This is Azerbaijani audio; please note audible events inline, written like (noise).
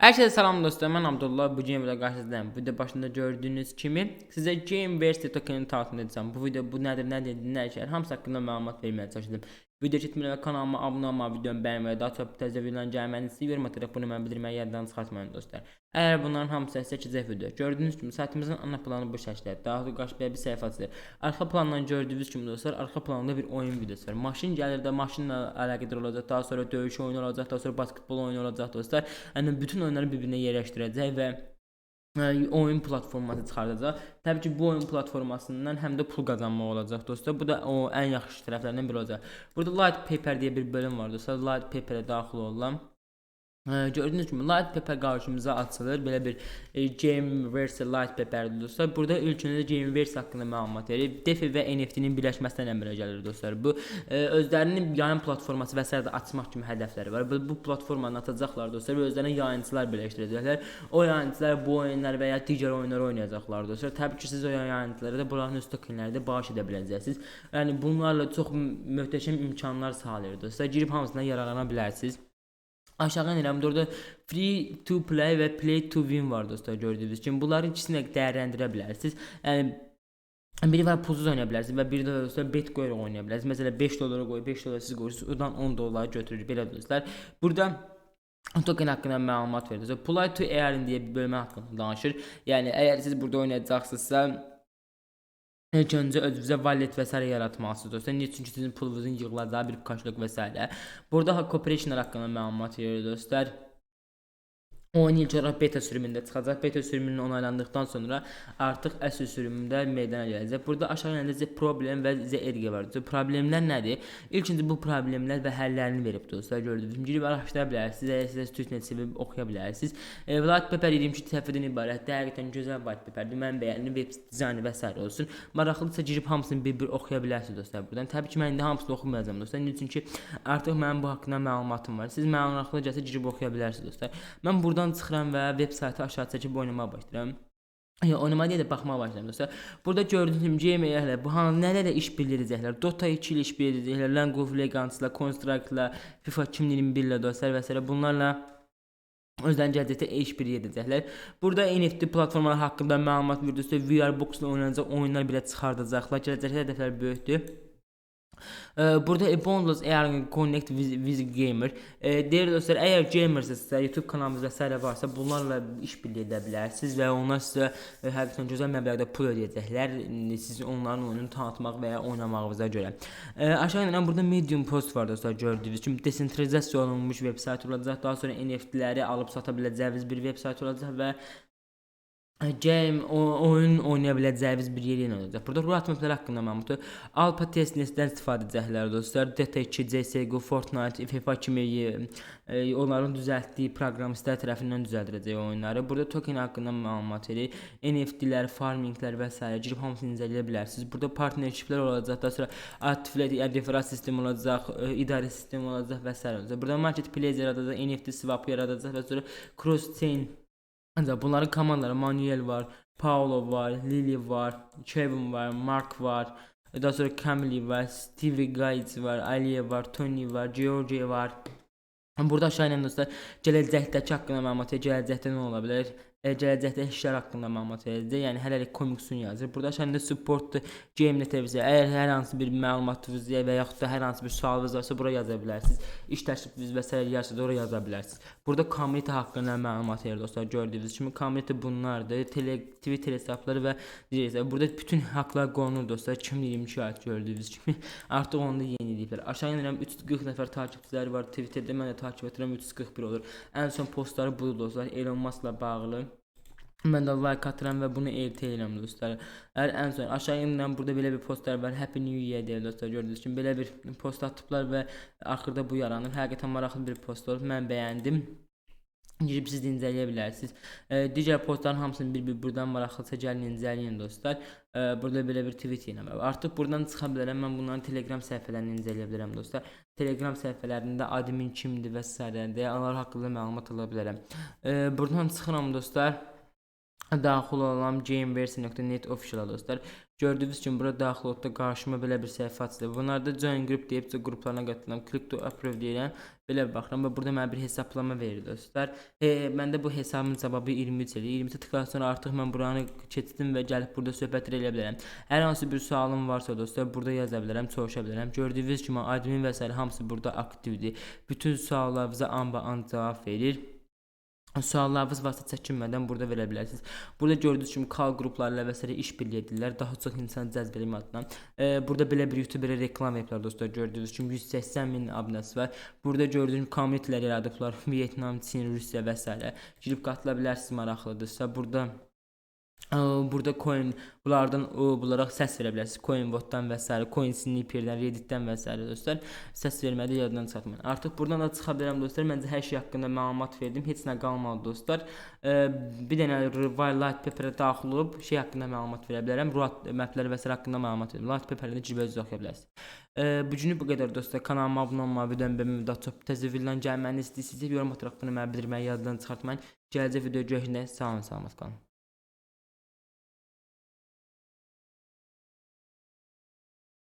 Herkese salam dostlar, mən Abdullah. Bu gün burada qarşınızdayım. Video başında gördüyünüz kimi sizə Gameverse tokenini tanıtım edəcəm. Bu video bu nədir, nə deyir, nə işlər, hamısı haqqında məlumat verməyə çalışdım. Video keçmədən kanalıma abunə olmağı, videomu bəyənməyi, daha çox təzə videoların gəlməyini istəyir, yorum ataraq bunu mənə bildirməyi yaddan çıxartmayın dostlar. Əgər bunların hamısı 8 video. Gördüyünüz kimi saytımızın ana planı bu şəkildə. Daha da qarşıya bir səhifə açılır. Arxa plandan gördüyünüz kimi dostlar, arxa planda bir oyun videosu var. Maşın gəlir də maşınla əlaqədar olacaq, daha sonra döyüş oyunu olacaq, daha sonra basketbol oyunu olacaq dostlar. Yəni bütün oyunları bir-birinə yerləşdirəcək və oyun platforması çıxardacaq. Təbii ki, bu oyun platformasından həm də pul qazanmaq olacaq dostlar. Bu da o ən yaxşı tərəflərindən biri olacaq. Burada Light Paper deyə bir bölüm var dostlar. Light Paper-ə daxil olalım. Ə, gördüyünüz kimi Light Paper qarşımıza açılır. Belə bir e, Gameverse Light Paper dostlar. Burada ilk öncə Gameverse haqqında məlumat verir. DeFi və NFT-nin birləşməsindən əmələ gəlir dostlar. Bu e, özlərinin yayın platforması və sair də açmaq kimi hədəfləri var. Bu, bu platformanı atacaqlar dostlar və özlərinə yayıncılar birləşdirəcəklər. O yayıncılar bu oyunlar və ya digər oyunlar oynayacaqlar dostlar. Təbii ki, siz o yayıncılara da buranın öz tokenləri bağış edə biləcəksiniz. Yəni bunlarla çox möhtəşəm imkanlar sağlayır dostlar. Girib hamısından yararlana bilərsiniz. Aşağı inirəm. Burada free to play və play to win var dostlar gördüyünüz kimi. Bunların ikisini də dəyərləndirə bilərsiniz. Yəni biri var pulsuz oynaya bilərsiniz və biri də dostlar bet qoyaraq oynaya bilərsiniz. Məsələn 5 dollara qoyub 5 dollar siz qoyursunuz, oradan 10 dollar götürür belə dostlar. Burada token haqqında məlumat verir. Play to earn deyə bir bölmə haqqında danışır. Yəni əgər siz burada oynayacaqsınızsa İlk öncə özünüzə wallet və s. yaratmalısınız. Niyə? Çünki sizin pulunuzun yığılacağı bir kaşlıq və s. Burada corporationlar haqqında məlumat verir dostlar. Oyun ilk olaraq beta sürümündə çıxacaq. Beta sürümünün onaylandıqdan sonra artıq əsl sürümündə meydana gələcək. Burada aşağı yanında problem və ZRG var. Bu problemlər nədir? İlk öncə bu problemlər və həllərini verib dostlar. Gördüyünüz kimi araşdıra bilərsiniz. Əgər sizə student sevib oxuya bilərsiniz. E, White paper 22 səhifədən ibarətdir. Həqiqətən gözəl white paperdir. Mən bəyəndim. Web dizaynı və s. olsun. Maraqlıdırsa girib hamısını bir-bir oxuya bilərsiniz dostlar. Buradan təbii ki, mən indi hamısını oxumayacağam dostlar. Niyə? Çünki artıq mənim bu haqqında məlumatım var. Siz maraqlı gəlsə girib oxuya bilərsiniz dostlar. Mən burada buradan çıxıram və veb saytı aşağı çəkib oynamağa başlayıram. Ya oynamağa deyə də baxmağa başlayıram dostlar. Burada gördüyünüz kimi Gmail-lə bu hanı nələrlə iş birləşəcəklər? Dota 2 ilə iş birləşəcəklər, League of Legends-la, Counter-Strike-la, FIFA 2021 ilə dostlar və s. bunlarla özlərini gələcəkdə iş bir edəcəklər. Burada NFT platformaları haqqında məlumat. Dostlar, VR box ilə oynanacaq oyunlar belə çıxardacaqlar. Gələcəkdə hədəflər böyükdür. Burada Bondless eğer Connect with, Gamer e, Değerli dostlar eğer gamersınızsa YouTube kanalımız vesaire varsa bunlarla işbirliği edə bilərsiniz və onlar sizə e, həqiqətən gözəl məbləğdə pul ödəyəcəklər e, siz onların oyununu tanıtmaq və ya oynamağınıza görə. E, aşağı inən burada Medium post var dostlar gördüyünüz kimi desentralizasiya olunmuş web sayt olacaq. Daha sonra NFT-ləri alıb sata biləcəyiniz bir web sayt olacaq və game oyun oynaya biləcəyiniz bir yer yenə olacaq. Burada ruh atmosferi haqqında məlumatı Alpha testnetdən istifadə edəcəklər dostlar. Dota 2, CS:GO, Fortnite, FIFA kimi e, onların düzəltdiyi proqramistlər tərəfindən düzəldiləcək oyunları. Burada token haqqında məlumat verir. NFT-lər, farminglər və s. girib hamısını incələyə bilərsiniz. Burada partnershiplər olacaq, daha sonra aktivlər, referral sistemi olacaq, e, idarə sistemi olacaq və s. olacaq. Burada marketplace yaradacaq, NFT swap yaradacaq və sonra cross chain ancaq bunların komandaları Manuel var, Paulo var, Lily var, Kevin var, Mark var. Daha sonra Camille var, Stevie Guides var, Aliye var, Tony var, Georgie var. Burada aşağı inen dostlar gələcəkdəki haqqında məlumat gələcəkdə nə ola bilər? Gələcəkdə işlər haqqında məlumat verəcək. Yəni hələlik komiksun yazır. Burada aşağıda support game televizya. Əgər hər hansı bir məlumatınız və yaxud da hər hansı bir sualınız varsa bura yaza bilərsiniz. İş təklifiniz və s. varsa da ora yaza bilərsiniz. Burada community haqqında məlumat verir dostlar. Gördüyünüz kimi community bunlardır. Tele, Twitter hesabları və deyirsə burada bütün haqqlar qorunur dostlar. 2022 ayət gördüyünüz kimi (laughs) artıq onu da yeniləyiblər. Aşağı inirəm 340 nəfər takipçiləri var Twitterdə. Mən də takip edirəm 341 olur. Ən son postları budur dostlar. Elon Musk'la bağlı. Mən də like atıram və bunu elit edirəm dostlar. Əgər ən son aşağı inirəm burada belə bir postlar var. Happy New Year deyir dostlar. Gördüyünüz kimi belə bir post atıblar və axırda bu yaranır. Həqiqətən maraqlı bir post olub. Mən bəyəndim. Girib siz incələyə bilərsiniz. E, digər postların hamısını bir-bir buradan maraqlısa gəlin incələyin dostlar. E, burada belə bir tweet yenə var. Artıq buradan çıxa bilərəm. Mən bunların Telegram səhifələrini incələyə bilərəm dostlar. Telegram səhifələrində admin kimdir və s. deyə onlar haqqında məlumat ala bilərəm. E, buradan çıxıram dostlar. Daxil olalım gameverse.net official dostlar. Gördüyünüz kimi bura daxil olub da qarşıma belə bir səhifə açıldı. Bunlarda join group deyib də qruplarına qatılıram. Click to approve deyirəm. Belə bir baxıram və burada mənə bir hesablama verir dostlar. E, məndə bu hesabın cavabı 23 idi. 23 tıkladıqdan sonra artıq mən buranı keçdim və gəlib burada söhbət edə bilərəm. Hər hansı bir sualım varsa dostlar burada yaza bilərəm, soruşa bilərəm. Gördüyünüz kimi admin və s. hamısı burada aktivdir. Bütün suallarınıza anba-an cavab verir. Suallarınız varsa çəkinmədən burada verə bilərsiniz. Burada gördüyünüz kimi kal qrupları ilə və s. iş birliyi edirlər. Daha çox insan cəzb etmək adına. E, burada belə bir YouTuberə reklam veriblər dostlar. Gördüyünüz kimi 180 min abunəsi var. Burada gördüyünüz communitylər yaradıblar. (laughs) Vyetnam, Çin, Rusiya və s. Girib qatıla bilərsiniz maraqlıdırsa. Burada Burada coin bunlardan bularaq səs verə bilərsiniz. Coinbotdan və s. Coin Sniperdən, Redditdən və s. dostlar. Səs verməyi də yaddan çıxartmayın. Artıq buradan da çıxa bilərəm dostlar. Məncə hər şey haqqında məlumat verdim. Heç nə qalmadı dostlar. Bir dənə Light Pepper-ə daxil olub şey haqqında məlumat verə bilərəm. Ruat mapləri və s. haqqında məlumat verəm. Light Pepper-də də cibə oxuya bilərsiniz. Bu günü bu qədər dostlar. Kanalıma abunə olmağı, videomu bəyənməyi, daha çox təzə videoların gəlməyini istəyirsinizsə yorum ataraq bunu mənə bildirməyi yaddan çıxartmayın. Gələcək videoya görüşəndə sağ olun, salamat qalın.